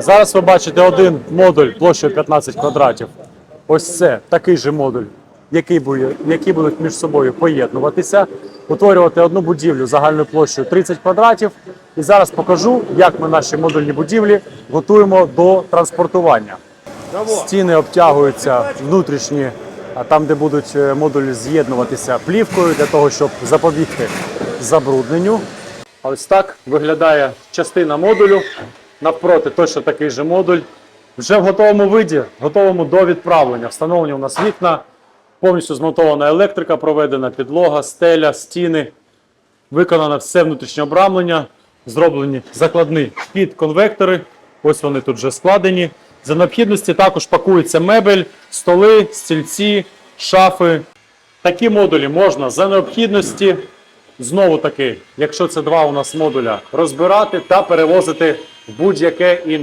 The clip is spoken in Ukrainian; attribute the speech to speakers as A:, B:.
A: Зараз ви бачите один модуль площею 15 квадратів. Ось це такий же модуль, який буде, які будуть між собою поєднуватися, утворювати одну будівлю загальною площею 30 квадратів. І зараз покажу, як ми наші модульні будівлі готуємо до транспортування. Стіни обтягуються внутрішні, а там, де будуть е, модулі з'єднуватися плівкою для того, щоб запобігти забрудненню. Ось так виглядає частина модулю. Навпроти точно такий же модуль. Вже в готовому виді, готовому до відправлення. Встановлені у нас вікна, повністю змонтована електрика, проведена підлога, стеля, стіни. Виконано все внутрішнє обрамлення, зроблені закладні під конвектори. Ось вони тут вже складені. За необхідності також пакується мебель, столи, стільці, шафи. Такі модулі можна за необхідності, знову таки, якщо це два у нас модуля, розбирати та перевозити будь-яке інше.